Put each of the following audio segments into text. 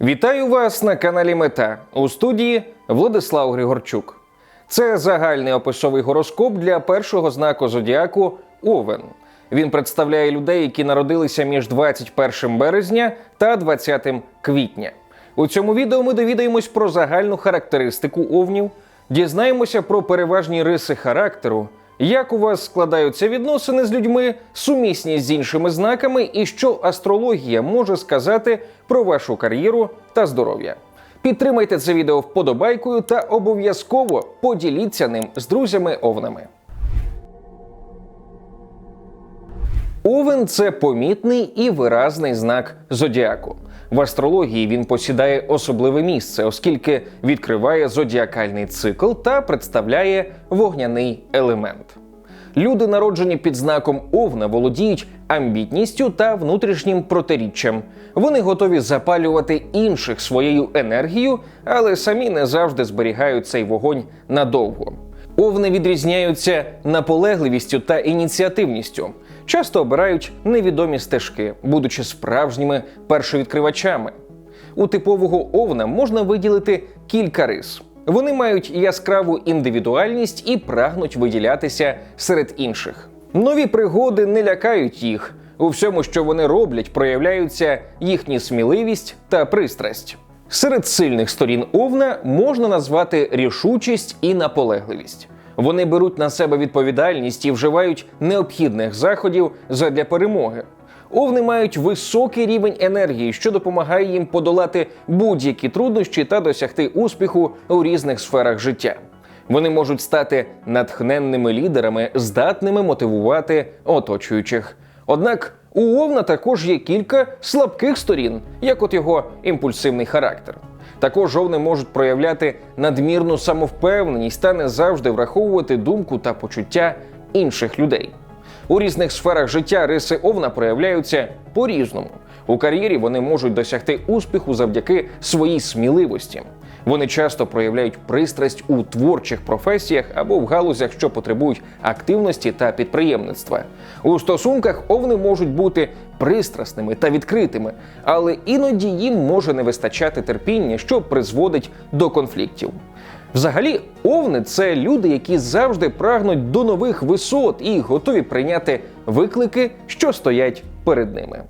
Вітаю вас на каналі Мета у студії Владислав Григорчук. Це загальний описовий гороскоп для першого знаку зодіаку Овен. Він представляє людей, які народилися між 21 березня та 20 квітня. У цьому відео ми довідаємось про загальну характеристику овнів, дізнаємося про переважні риси характеру, як у вас складаються відносини з людьми, сумісні з іншими знаками, і що астрологія може сказати про вашу кар'єру та здоров'я. Підтримайте це відео вподобайкою та обов'язково поділіться ним з друзями-овнами. Овен це помітний і виразний знак зодіаку. В астрології він посідає особливе місце, оскільки відкриває зодіакальний цикл та представляє вогняний елемент. Люди, народжені під знаком Овна, володіють амбітністю та внутрішнім протиріччям. Вони готові запалювати інших своєю енергією, але самі не завжди зберігають цей вогонь надовго. Овни відрізняються наполегливістю та ініціативністю. Часто обирають невідомі стежки, будучи справжніми першовідкривачами. У типового овна можна виділити кілька рис. Вони мають яскраву індивідуальність і прагнуть виділятися серед інших. Нові пригоди не лякають їх. У всьому, що вони роблять, проявляються їхні сміливість та пристрасть. Серед сильних сторін овна можна назвати рішучість і наполегливість. Вони беруть на себе відповідальність і вживають необхідних заходів задля перемоги. Овни мають високий рівень енергії, що допомагає їм подолати будь-які труднощі та досягти успіху у різних сферах життя. Вони можуть стати натхненними лідерами, здатними мотивувати оточуючих. Однак у Овна також є кілька слабких сторін, як от його імпульсивний характер. Також овни можуть проявляти надмірну самовпевненість та не завжди враховувати думку та почуття інших людей. У різних сферах життя риси овна проявляються по-різному. У кар'єрі вони можуть досягти успіху завдяки своїй сміливості. Вони часто проявляють пристрасть у творчих професіях або в галузях, що потребують активності та підприємництва. У стосунках овни можуть бути пристрасними та відкритими, але іноді їм може не вистачати терпіння, що призводить до конфліктів. Взагалі, овни це люди, які завжди прагнуть до нових висот і готові прийняти виклики, що стоять перед ними.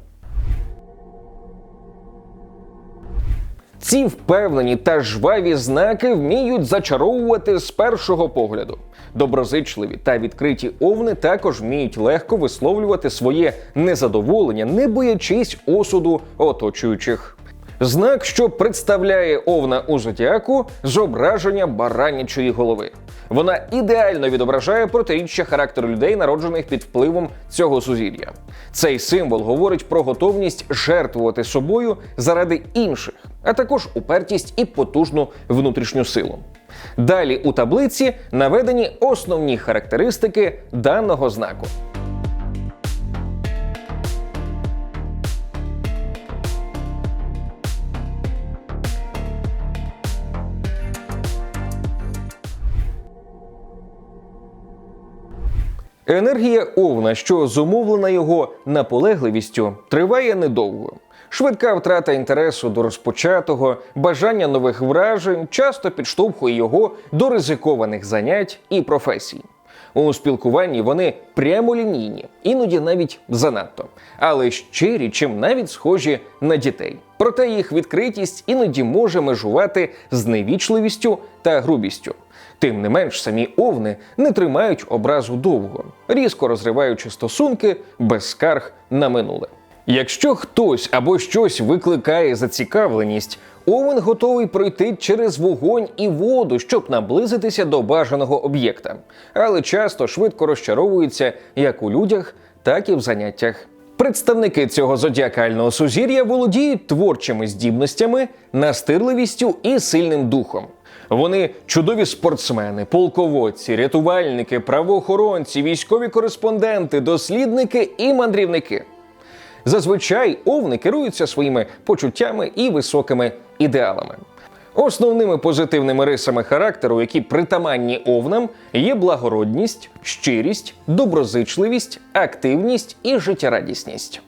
Ці впевнені та жваві знаки вміють зачаровувати з першого погляду. Доброзичливі та відкриті овни також вміють легко висловлювати своє незадоволення, не боячись осуду оточуючих. Знак, що представляє овна у зодіаку, зображення баранячої голови. Вона ідеально відображає протиріччя характеру людей, народжених під впливом цього сузір'я. Цей символ говорить про готовність жертвувати собою заради інших, а також упертість і потужну внутрішню силу. Далі у таблиці наведені основні характеристики даного знаку. Енергія овна, що зумовлена його наполегливістю, триває недовго. Швидка втрата інтересу до розпочатого, бажання нових вражень часто підштовхує його до ризикованих занять і професій. У спілкуванні вони прямолінійні, іноді навіть занадто, але щирі, чим навіть схожі на дітей. Проте їх відкритість іноді може межувати з невічливістю та грубістю. Тим не менш, самі овни не тримають образу довго, різко розриваючи стосунки без скарг на минуле. Якщо хтось або щось викликає зацікавленість, овен готовий пройти через вогонь і воду, щоб наблизитися до бажаного об'єкта, але часто швидко розчаровується як у людях, так і в заняттях. Представники цього зодіакального сузір'я володіють творчими здібностями, настирливістю і сильним духом. Вони чудові спортсмени, полководці, рятувальники, правоохоронці, військові кореспонденти, дослідники і мандрівники. Зазвичай овни керуються своїми почуттями і високими ідеалами. Основними позитивними рисами характеру, які притаманні овнам, є благородність, щирість, доброзичливість, активність і життєрадісність.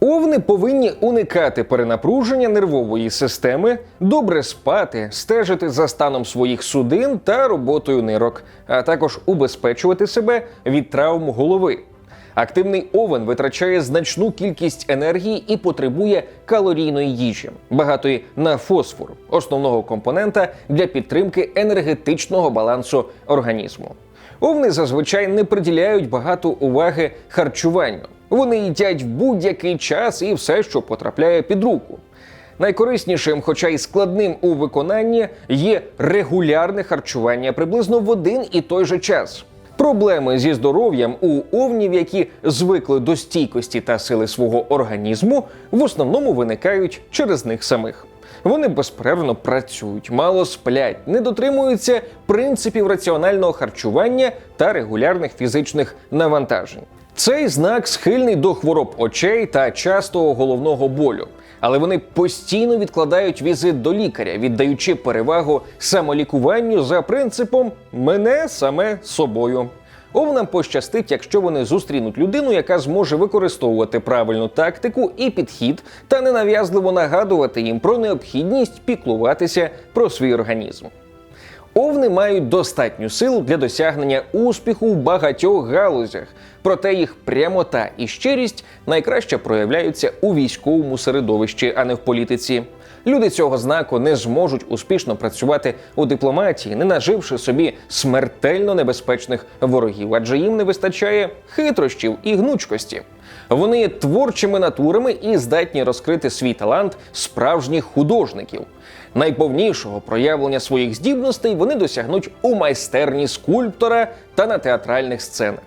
Овни повинні уникати перенапруження нервової системи, добре спати, стежити за станом своїх судин та роботою нирок, а також убезпечувати себе від травм голови. Активний овен витрачає значну кількість енергії і потребує калорійної їжі, багатої на фосфор, основного компонента для підтримки енергетичного балансу організму. Овни зазвичай не приділяють багато уваги харчуванню. Вони їдять в будь-який час і все, що потрапляє під руку. Найкориснішим, хоча й складним у виконанні, є регулярне харчування приблизно в один і той же час. Проблеми зі здоров'ям у овнів, які звикли до стійкості та сили свого організму, в основному виникають через них самих. Вони безперервно працюють, мало сплять, не дотримуються принципів раціонального харчування та регулярних фізичних навантажень. Цей знак схильний до хвороб очей та частого головного болю, але вони постійно відкладають візит до лікаря, віддаючи перевагу самолікуванню за принципом мене саме собою. Овнам пощастить, якщо вони зустрінуть людину, яка зможе використовувати правильну тактику і підхід, та ненав'язливо нагадувати їм про необхідність піклуватися про свій організм. Овни мають достатню силу для досягнення успіху в багатьох галузях, проте їх прямота і щирість найкраще проявляються у військовому середовищі, а не в політиці. Люди цього знаку не зможуть успішно працювати у дипломатії, не наживши собі смертельно небезпечних ворогів, адже їм не вистачає хитрощів і гнучкості. Вони є творчими натурами і здатні розкрити свій талант справжніх художників. Найповнішого проявлення своїх здібностей вони досягнуть у майстерні скульптора та на театральних сценах.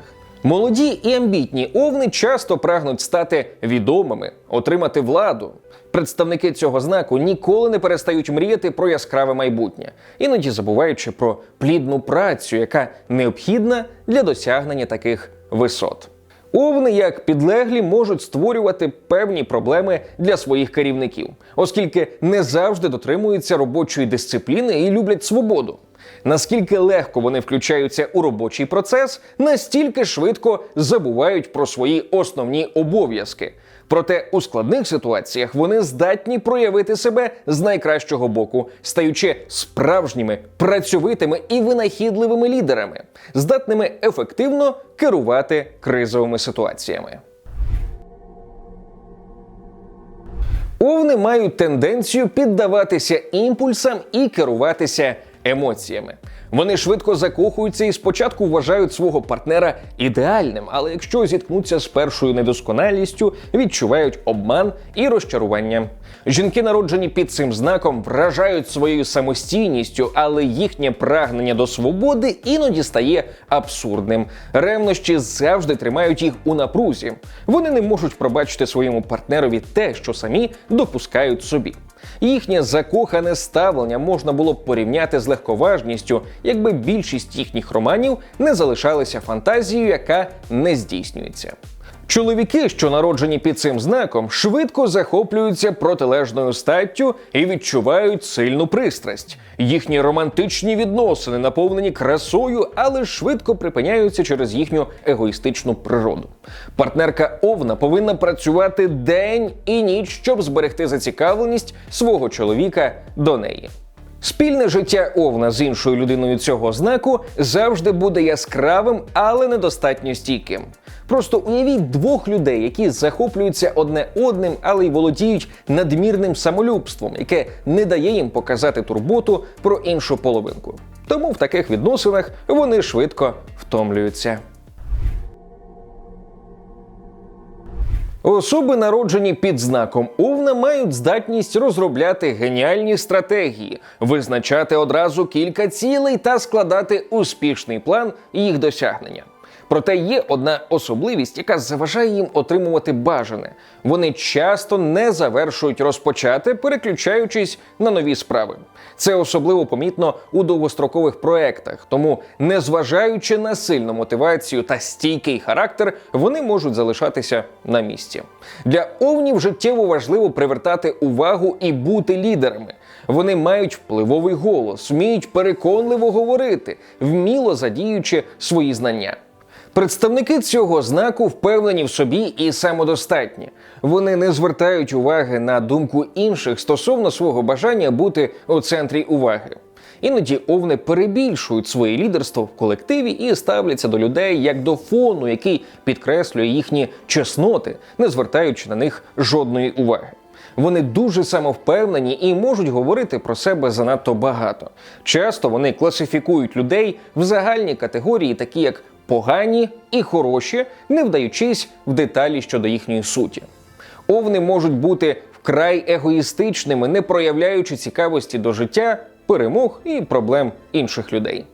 Молоді і амбітні овни часто прагнуть стати відомими, отримати владу. Представники цього знаку ніколи не перестають мріяти про яскраве майбутнє, іноді забуваючи про плідну працю, яка необхідна для досягнення таких висот. Овни, як підлеглі, можуть створювати певні проблеми для своїх керівників, оскільки не завжди дотримуються робочої дисципліни і люблять свободу. Наскільки легко вони включаються у робочий процес, настільки швидко забувають про свої основні обов'язки. Проте у складних ситуаціях вони здатні проявити себе з найкращого боку, стаючи справжніми, працьовитими і винахідливими лідерами, здатними ефективно керувати кризовими ситуаціями. Овни мають тенденцію піддаватися імпульсам і керуватися емоціями. Вони швидко закохуються і спочатку вважають свого партнера ідеальним, але якщо зіткнуться з першою недосконалістю, відчувають обман і розчарування. Жінки, народжені під цим знаком, вражають своєю самостійністю, але їхнє прагнення до свободи іноді стає абсурдним. Ревнощі завжди тримають їх у напрузі. Вони не можуть пробачити своєму партнерові те, що самі допускають собі. Їхнє закохане ставлення можна було б порівняти з легковажністю, якби більшість їхніх романів не залишалися фантазією, яка не здійснюється. Чоловіки, що народжені під цим знаком, швидко захоплюються протилежною статтю і відчувають сильну пристрасть. Їхні романтичні відносини наповнені красою, але швидко припиняються через їхню егоїстичну природу. Партнерка Овна повинна працювати день і ніч, щоб зберегти зацікавленість свого чоловіка до неї. Спільне життя Овна з іншою людиною цього знаку завжди буде яскравим, але недостатньо стійким. Просто уявіть двох людей, які захоплюються одне одним, але й володіють надмірним самолюбством, яке не дає їм показати турботу про іншу половинку. Тому в таких відносинах вони швидко втомлюються. Особи, народжені під знаком Овна, мають здатність розробляти геніальні стратегії, визначати одразу кілька цілей та складати успішний план їх досягнення. Проте є одна особливість, яка заважає їм отримувати бажане. Вони часто не завершують розпочати, переключаючись на нові справи. Це особливо помітно у довгострокових проектах, тому, незважаючи на сильну мотивацію та стійкий характер, вони можуть залишатися на місці. Для овнів життєво важливо привертати увагу і бути лідерами. Вони мають впливовий голос, вміють переконливо говорити, вміло задіючи свої знання. Представники цього знаку впевнені в собі і самодостатні. Вони не звертають уваги на думку інших стосовно свого бажання бути у центрі уваги. Іноді овни перебільшують своє лідерство в колективі і ставляться до людей як до фону, який підкреслює їхні чесноти, не звертаючи на них жодної уваги. Вони дуже самовпевнені і можуть говорити про себе занадто багато. Часто вони класифікують людей в загальні категорії, такі як погані і хороші, не вдаючись в деталі щодо їхньої суті. Овни можуть бути вкрай егоїстичними, не проявляючи цікавості до життя, перемог і проблем інших людей.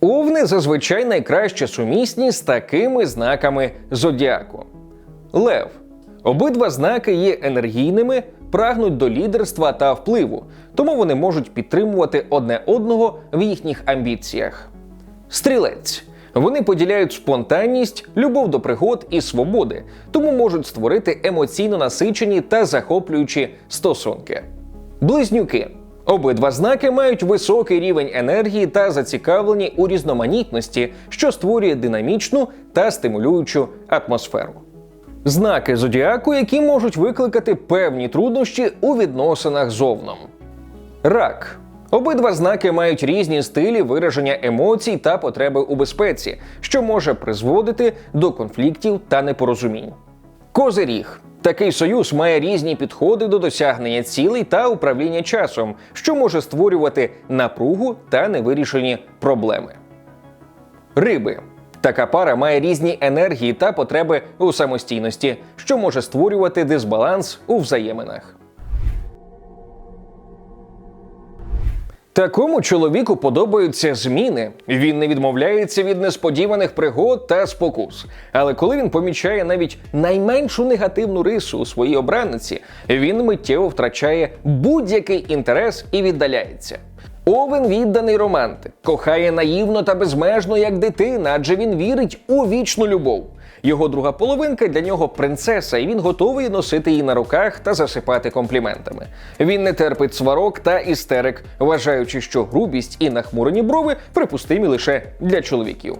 Овни зазвичай найкраще сумісні з такими знаками зодіаку. Лев. Обидва знаки є енергійними, прагнуть до лідерства та впливу, тому вони можуть підтримувати одне одного в їхніх амбіціях. Стрілець. Вони поділяють спонтанність, любов до пригод і свободи, тому можуть створити емоційно насичені та захоплюючі стосунки. Близнюки. Обидва знаки мають високий рівень енергії та зацікавлені у різноманітності, що створює динамічну та стимулюючу атмосферу. Знаки зодіаку, які можуть викликати певні труднощі у відносинах з овном. Рак. Обидва знаки мають різні стилі вираження емоцій та потреби у безпеці, що може призводити до конфліктів та непорозумінь. Козиріг. Такий союз має різні підходи до досягнення цілей та управління часом, що може створювати напругу та невирішені проблеми. Риби. Така пара має різні енергії та потреби у самостійності, що може створювати дисбаланс у взаєминах. Такому чоловіку подобаються зміни. Він не відмовляється від несподіваних пригод та спокус. Але коли він помічає навіть найменшу негативну рису у своїй обранниці, він миттєво втрачає будь-який інтерес і віддаляється. Овен відданий романтик, кохає наївно та безмежно як дитина, адже він вірить у вічну любов. Його друга половинка для нього принцеса, і він готовий носити її на руках та засипати компліментами. Він не терпить сварок та істерик, вважаючи, що грубість і нахмурені брови припустимі лише для чоловіків.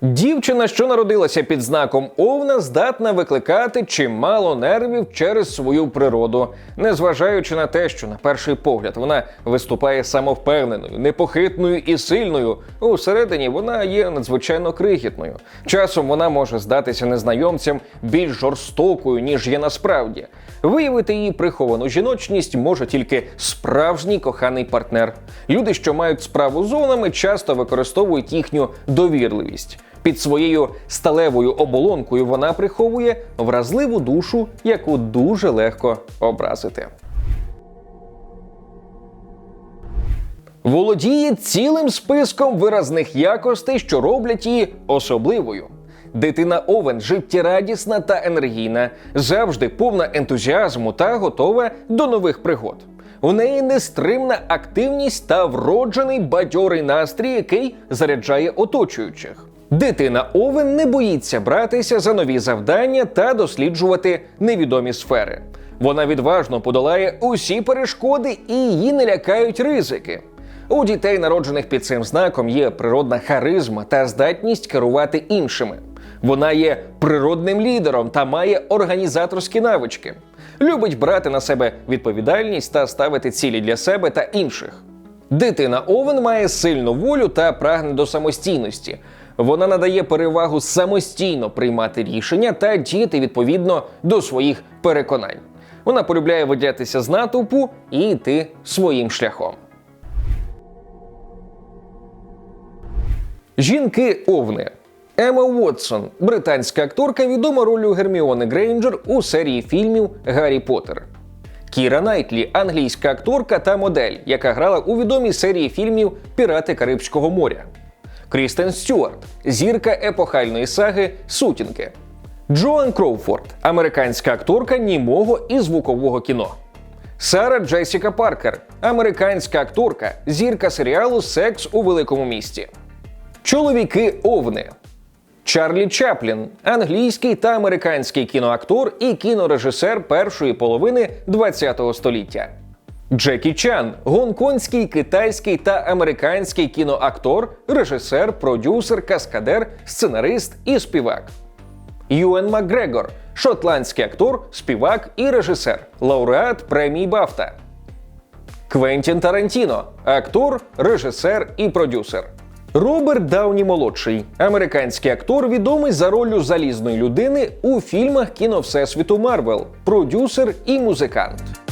Дівчина, що народилася під знаком Овна, здатна викликати чимало нервів через свою природу, незважаючи на те, що на перший погляд вона виступає самовпевненою, непохитною і сильною. Усередині вона є надзвичайно крихітною. Часом вона може здатися незнайомцям більш жорстокою, ніж є насправді. Виявити її приховану жіночність може тільки справжній коханий партнер. Люди, що мають справу з зонами, часто використовують їхню довірливість. Під своєю сталевою оболонкою вона приховує вразливу душу, яку дуже легко образити. Володіє цілим списком виразних якостей, що роблять її особливою. Дитина Овен життєрадісна та енергійна, завжди повна ентузіазму та готова до нових пригод. У неї нестримна активність та вроджений бадьорий настрій, який заряджає оточуючих. Дитина Овен не боїться братися за нові завдання та досліджувати невідомі сфери. Вона відважно подолає усі перешкоди і її не лякають ризики. У дітей, народжених під цим знаком, є природна харизма та здатність керувати іншими. Вона є природним лідером та має організаторські навички. Любить брати на себе відповідальність та ставити цілі для себе та інших. Дитина Овен має сильну волю та прагне до самостійності. Вона надає перевагу самостійно приймати рішення та діяти відповідно до своїх переконань. Вона полюбляє виділятися з натовпу і йти своїм шляхом. Жінки овни. Ема Уотсон, британська акторка, відома ролью Герміони Грейнджер у серії фільмів Гаррі Поттер. Кіра Найтлі, англійська акторка та модель, яка грала у відомій серії фільмів Пірати Карибського моря. Крістен Стюарт, зірка епохальної саги Сутінки. Джоан Кроуфорд, американська акторка німого і звукового кіно. Сара Джесіка Паркер, американська акторка, зірка серіалу Секс у великому місті. Чоловіки Овни. Чарлі Чаплін, англійський та американський кіноактор і кінорежисер першої половини ХХ століття. Джекі Чан гонконгський, китайський та американський кіноактор, режисер, продюсер, каскадер, сценарист і співак. Юен Макгрегор шотландський актор, співак і режисер, лауреат премії Бафта. Квентін Тарантіно актор, режисер і продюсер. Роберт Дауні молодший, американський актор, відомий за роллю залізної людини у фільмах кіно Всесвіту Марвел, продюсер і музикант.